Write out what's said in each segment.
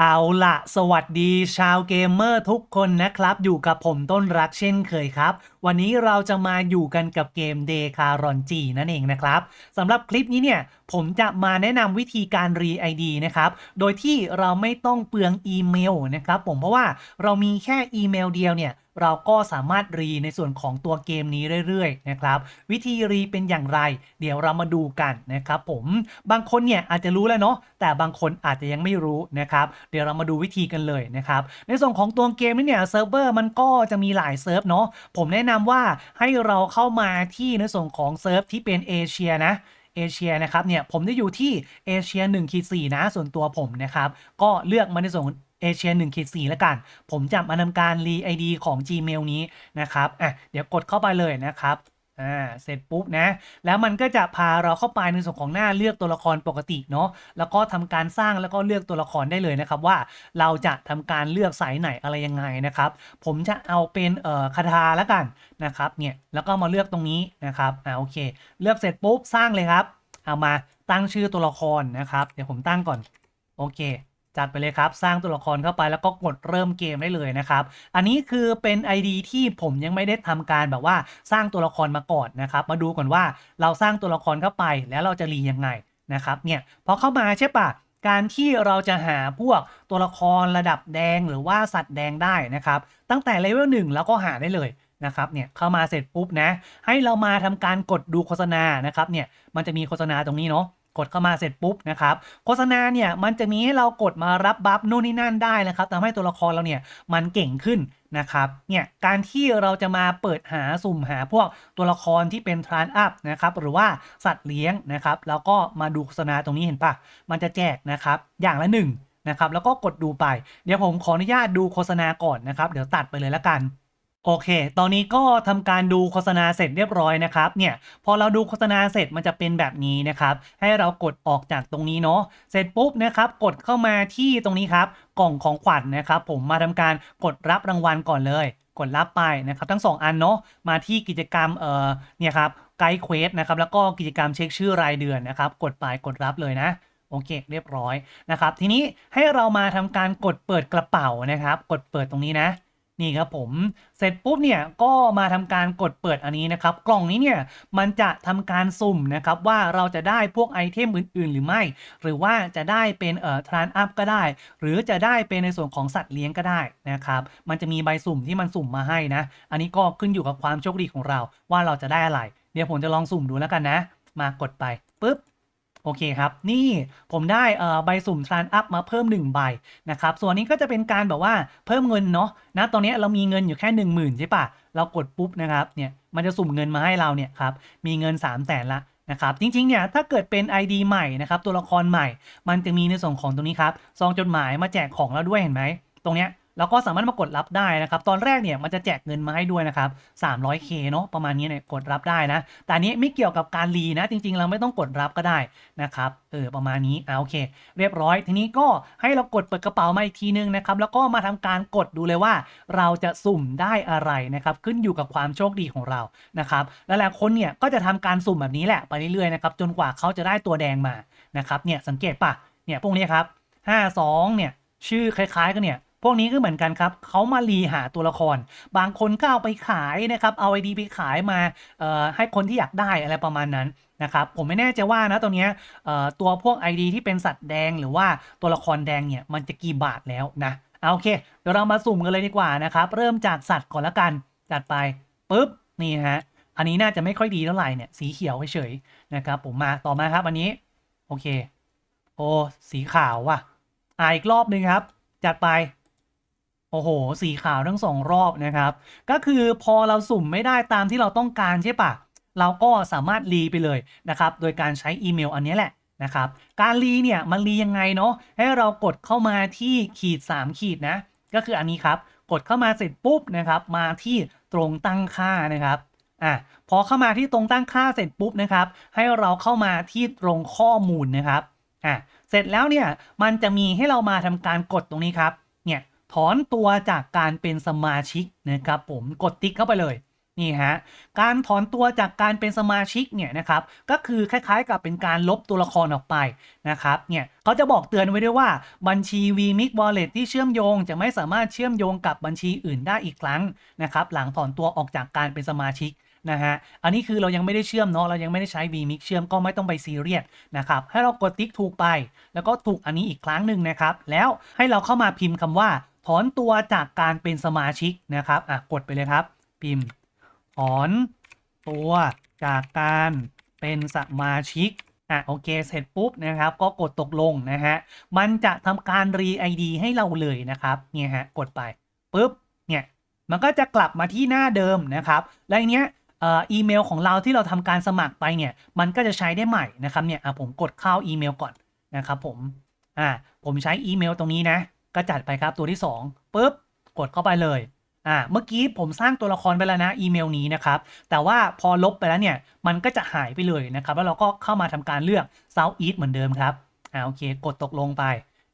เอาละสวัสดีชาวเกมเมอร์ทุกคนนะครับ อยู่กับผมต้นรักเช่นเคยครับ วันนี้เราจะมาอยู่กันกับเกมเดคารอนจีนั่นเองนะครับสำหรับคลิปนี้เนี่ย ผมจะมาแนะนำวิธีการรี ID นะครับ โดยที่เราไม่ต้องเปลืองอีเมลนะครับผมเพราะว่าเรามีแค่อีเมลเดียวเนี่ย เราก็สามารถรีในส่วนของตัวเกมนี้เรื่อยๆนะครับวิธีรีเป็นอย่างไร เดี๋ยวเรามาดูกันนะครับผมบางคนเนี่ยอาจจะรู้แล้วเนาะแต่บางคนอาจจะยังไม่รู้นะครับเดี๋ยวเรามาดูวิธีกันเลยนะครับในส่วนของตัวเกมนี่เนี่ยเซิร์ฟเวอร์มันก็จะมีหลายเซิร์ฟเนาะผมแนะนำว่าให้เราเข้ามาที่ในส่วนของเซิร์ฟที่เป็นเอเชียนะเอเชียนะครับเนี่ยผมได้อยู่ที่เอเชีย1ขีด4นะส่วนตัวผมนะครับก็เลือกมาในส่วนเอเชีย1ขีด4แล้วกัน ผมจะมาทำการรี ID ของ Gmail นี้นะครับอะเดี๋ยวกดเข้าไปเลยนะครับอ่าเสร็จปุ๊บนะ แล้วมันก็จะพาเราเข้าไปในส่วนของหน้าเลือกตัวละครปกติเนาะแล้วก็ทำการสร้างแล้วก็เลือกตัวละครได้เลยนะครับ ว่าเราจะทำการเลือกสายไหนอะไรยังไงนะครับ ผมจะเอาเป็นเอ่อคาถาแล้วกันนะครับเนี่ยแล้วก็มาเลือกตรงนี้นะครับอ่าโอเค เลือกเสร็จปุ๊บสร้างเลยครับ เอามาตั้งชื่อตัวละครนะครับ เดี๋ยวผมตั้งก่อนโอเค จัดไปเลยครับ สร้างตัวละครเข้าไปแล้วก็กดเริ่มเกมได้เลยนะครับ อันนี้คือเป็น ID ที่ผมยังไม่ได้ทำการแบบว่าสร้างตัวละครมาก่อนนะครับ มาดูก่อนว่าเราสร้างตัวละครเข้าไปแล้วเราจะรียังไงนะครับเนี่ยพอเข้ามาใช่ปะการที่เราจะหาพวกตัวละครระดับแดงหรือว่าสัตว์แดงได้นะครับ ตั้งแต่เลเวลหนึ่งแล้วก็หาได้เลยนะครับเนี่ยเข้ามาเสร็จปุ๊บนะ ให้เรามาทำการกดดูโฆษณานะครับเนี่ยมันจะมีโฆษณาตรงนี้เนาะ กดเข้ามาเสร็จปุ๊บนะครับโฆษณาเนี่ยมันจะมีให้เรากดมารับบัฟนู่นนี่นั่นได้นะครับทำให้ตัวละครเราเนี่ยมันเก่งขึ้นนะครับเนี่ยการที่เราจะมาเปิดหาสุ่มหาพวกตัวละครที่เป็นทรานอัพนะครับหรือว่าสัตว์เลี้ยงนะครับแล้วก็มาดูโฆษณาตรงนี้เห็นปะมันจะแจกนะครับอย่างละหนึ่งนะครับแล้วก็กดดูไป เดี๋ยวผมขออนุญาตดูโฆษณาก่อนนะครับ เดี๋ยวตัดไปเลยละกัน โอเค ตอนนี้ก็ทำการดูโฆษณาเสร็จเรียบร้อยนะครับ เนี่ย พอเราดูโฆษณาเสร็จมันจะเป็นแบบนี้นะครับ ให้เรากดออกจากตรงนี้เนาะ เสร็จปุ๊บนะครับ กดเข้ามาที่ตรงนี้ครับ กล่องของขวัญนนะครับ ผมมาทำการกดรับรางวัลก่อนเลย กดรับไปนะครับ ทั้ง 2 อันเนาะ มาที่กิจกรรม เอ่อ เนี่ยครับ ไกด์เควสนะครับ แล้วก็กิจกรรมเช็คชื่อรายเดือนนะครับ กดไป กดรับเลยนะโอเคเรียบร้อยนะครับ ทีนี้ให้เรามาทำการกดเปิดกระเป๋านะครับ กดเปิดตรงนี้นะ นี่ครับผมเสร็จปุ๊บเนี่ยก็มาทำการกดเปิดอันนี้นะครับ กล่องนี้เนี่ยมันจะทำการสุ่มนะครับว่าเราจะได้พวกไอเทมอื่น ๆ หรือไม่ หรือว่าจะได้เป็นเอ่อทรานอัพก็ได้ หรือจะได้เป็นในส่วนของสัตว์เลี้ยงก็ได้นะครับ มันจะมีใบสุ่มที่มันสุ่มมาให้นะ อันนี้ก็ขึ้นอยู่กับความโชคดีของเราว่าเราจะได้อะไร เดี๋ยวผมจะลองสุ่มดูแล้วกันนะ มากดไปปุ๊บ โอเคครับ นี่ผมได้ใบสุ่มทรานอัพมาเพิ่ม 1 ใบนะครับ ส่วนนี้ก็จะเป็นการแบบว่าเพิ่มเงินเนาะนะตอนนี้เรามีเงินอยู่แค่ 1 0,000ใช่ปะเรากดปุ๊บนะครับเนี่ยมันจะสุ่มเงินมาให้เราเนี่ยครับมีเงิน 3 0 0แสนละนะครับจริงๆเนี่ยถ้าเกิดเป็น ID ใหม่นะครับตัวละครใหม่ มันจะมีในส่วนของตรงนี้ครับซองจดหมายมาแจกของเราด้วยเห็นไหมตรงเนี้ย เราก็สามารถมากดรับได้นะครับ ตอนแรกเนี่ยมันจะแจกเงินมาให้ด้วยนะครับ 300k เนาะประมาณนี้เนี่ยกดรับได้นะ แต่นี้ไม่เกี่ยวกับการรีนะ จริงๆ เราไม่ต้องกดรับก็ได้นะครับ เออประมาณนี้อ่าโอเค เรียบร้อย ทีนี้ก็ให้เรากดเปิดกระเป๋ามาอีกทีนึงนะครับ แล้วก็มาทำการกดดูเลยว่า เราจะสุ่มได้อะไรนะครับ ขึ้นอยู่กับความโชคดีของเรา นะครับ และหลายคนเนี่ยก็จะทำการสุ่มแบบนี้แหละไปเรื่อยๆนะครับ จนกว่าเขาจะได้ตัวแดงมา นะครับ เนี่ยสังเกตปะเนี่ยพวกนี้ครับ 52 เนี่ยชื่อคล้ายๆกันเนี่ย วกนี้ก็เหมือนกันครับเขามารีหาตัวละคร บางคนก็เอาไปขายนะครับเอาไอดีไปขายมาให้คนที่อยากได้อะไรประมาณนั้นนะครับผมไม่แน่ใจว่านะตรงเนี้ยตัวพวก ID ที่เป็นสัตว์แดงหรือว่าตัวละครแดงเนี่ยมันจะกี่บาทแล้วนะเอาโอเค เดี๋ยวเรามาสุ่มกันเลยดีกว่านะครับเริ่มจากสัตว์ก่อนละกันจัดไปปุ๊บนี่ฮะอันนี้น่าจะไม่ค่อยดีเท่าไหร่เนี่ยสีเขียวเฉยๆนะครับผมมาต่อมาครับอันนี้โอเคโอ้สีขาวว่ะอ่าอีกรอบหนึ่งครับ จัดไป โอ้โห สีขาวทั้งสองรอบนะครับ ก็คือพอเราสุ่มไม่ได้ตามที่เราต้องการใช่ปะเราก็สามารถรีไปเลยนะครับ โดยการใช้อีเมลอันนี้แหละนะครับ การรีเนี่ยมันรียังไงเนาะ ให้เรากดเข้ามาที่ขีด 3 ขีดนะ ก็คืออันนี้ครับ กดเข้ามาเสร็จปุ๊บนะครับ มาที่ตรงตั้งค่านะครับอะพอเข้ามาที่ตรงตั้งค่าเสร็จปุ๊บนะครับ ให้เราเข้ามาที่ตรงข้อมูลนะครับอะเสร็จแล้วเนี่ยมันจะมีให้เรามาทำการกดตรงนี้ครับ ถอนตัวจากการเป็นสมาชิกนะครับผมกดติ๊กเข้าไปเลยนี่ฮะการถอนตัวจากการเป็นสมาชิกเนี่ยนะครับก็คือคล้ายๆกับเป็นการลบตัวละครออกไปนะครับเนี่ยเขาจะบอกเตือนไว้ด้วยว่าบัญชี vmix wallet ที่เชื่อมโยง จะไม่สามารถเชื่อมโยงกับบัญชีอื่นได้อีกครั้งนะครับหลังถอนตัวออกจากการเป็นสมาชิกนะฮะอันนี้คือเรายังไม่ได้เชื่อมเนาะเรายังไม่ได้ใช้ vmix เชื่อมก็ไม่ต้องไปซีเรียสนะครับให้เรากดติ๊กถูกไป แล้วก็ถูกอันนี้อีกครั้งหนึ่งนะครับแล้วให้เราเข้ามาพิมพ์คำว่า ถอนตัวจากการเป็นสมาชิกนะครับอะกดไปเลยครับ พิมพ์ ถอนตัวจากการเป็นสมาชิกอะโอเค เสร็จปุ๊บนะครับ ก็กดตกลงนะฮะ มันจะทำการรี ID ให้เราเลยนะครับเนี่ยฮะกดไปปุ๊บเนี่ยมันก็จะกลับมาที่หน้าเดิมนะครับ แล้วทีเนี้ยอ่ออีเมลของเราที่เราทำการสมัครไปเนี่ย มันก็จะใช้ได้ใหม่นะครับเนี่ยอะผมกดเข้าอีเมลก่อนนะครับผมอ่าผมใช้อีเมลตรงนี้นะ ก็จัดไปครับตัวที่2ปุ๊บกดเข้าไปเลยอ่าเมื่อกี้ผมสร้างตัวละครไปแล้วนะอีเมลนี้นะครับแต่ว่าพอลบไปแล้วเนี่ยมันก็จะหายไปเลยนะครับแล้วเราก็เข้ามาทำการเลือก South East เหมือนเดิมครับอ่าโอเค กดตกลงไป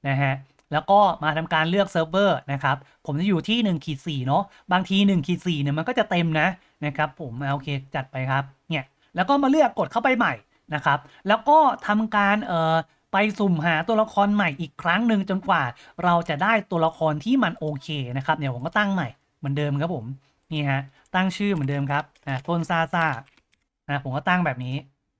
นะฮะแล้วก็มาทำการเลือกเซิร์ฟเวอร์นะครับผมจะอยู่ที่1ขีด4เนาะบางที1ขีด4เนี่ยมันก็จะเต็มนะนะครับผมโอเคจัดไปครับเนี่ยแล้วก็มาเลือกกดเข้าไปใหม่นะครับแล้วก็ทำการเอ่อ ไปสุ่มหาตัวละครใหม่อีกครั้งหนึ่งจนกว่า เราจะได้ตัวละครที่มันโอเคนะครับเนี่ยผมก็ตั้งใหม่เหมือนเดิมครับผมนี่ฮะตั้งชื่อเหมือนเดิมครับอ่าต้นซาซาอ่าผมก็ตั้งแบบนี้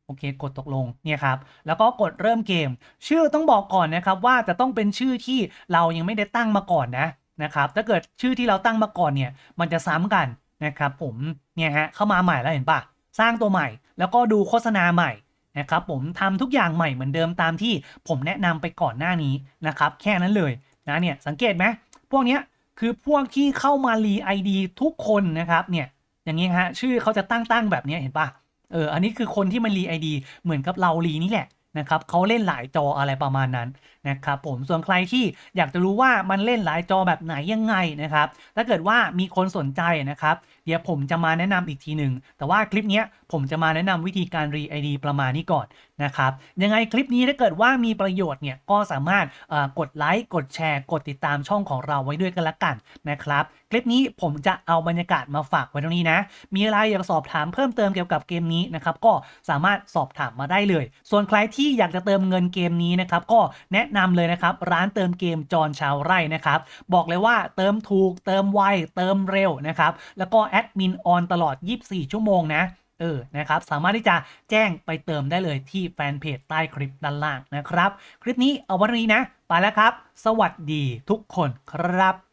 โอเคกดตกลงเนี่ยครับแล้วก็กดเริ่มเกม ชื่อต้องบอกก่อนนะครับว่าจะต้องเป็นชื่อที่เรายังไม่ได้ตั้งมาก่อนนะนะครับถ้าเกิดชื่อที่เราตั้งมาก่อนเนี่ยมันจะซ้ำกันนะครับผมเนี่ยฮะเข้ามาใหม่แล้วเห็นปะสร้างตัวใหม่ แล้วก็ดูโฆษณาใหม่ นะครับผมทำทุกอย่างใหม่เหมือนเดิมตามที่ผมแนะนำไปก่อนหน้านี้นะครับแค่นั้นเลยนะเนี่ยสังเกตไหมพวกเนี้ยคือพวกที่เข้ามารีไอดีทุกคนนะครับเนี่ยอย่างนี้ฮะชื่อเขาจะตั้งตั้งแบบนี้เห็นปะเอออันนี้คือคนที่มารีไอดีเหมือนกับเรารีนี่แหละ นะครับเขาเล่นหลายจออะไรประมาณนั้นนะครับผมส่วนใครที่อยากจะรู้ว่ามันเล่นหลายจอแบบไหนยังไงนะครับถ้าเกิดว่ามีคนสนใจนะครับ เดี๋ยวผมจะมาแนะนำอีกทีหนึ่งแต่ว่าคลิปนี้ผมจะมาแนะนำวิธีการรีไอดีประมาณนี้ก่อนนะครับยังไงคลิปนี้ถ้าเกิดว่ามีประโยชน์เนี่ยก็สามารถกดไลค์กดแชร์ กดติดตามช่องของเราไว้ด้วยกันละกันนะครับคลิปนี้ผมจะเอาบรรยากาศมาฝากไว้ตรงนี้นะ มีอะไรอยากสอบถามเพิ่มเติมเกี่ยวกับเกมนี้นะครับก็สามารถสอบถามมาได้เลย ส่วนใครที่อยากจะเติมเงินเกมนี้นะครับก็แนะนำเลยนะครับร้านเติมเกมจอนชาวไร่นะครับบอกเลยว่าเติมถูกเติมไวเติมเร็วนะครับแล้วก็แอดมินออนตลอด 24 ชั่วโมงนะ เออนะครับสามารถที่จะแจ้งไปเติมได้เลยที่แฟนเพจใต้คลิปด้านล่างนะครับ คลิปนี้เอาวันนี้นะ ไปแล้วครับ สวัสดีทุกคนครับ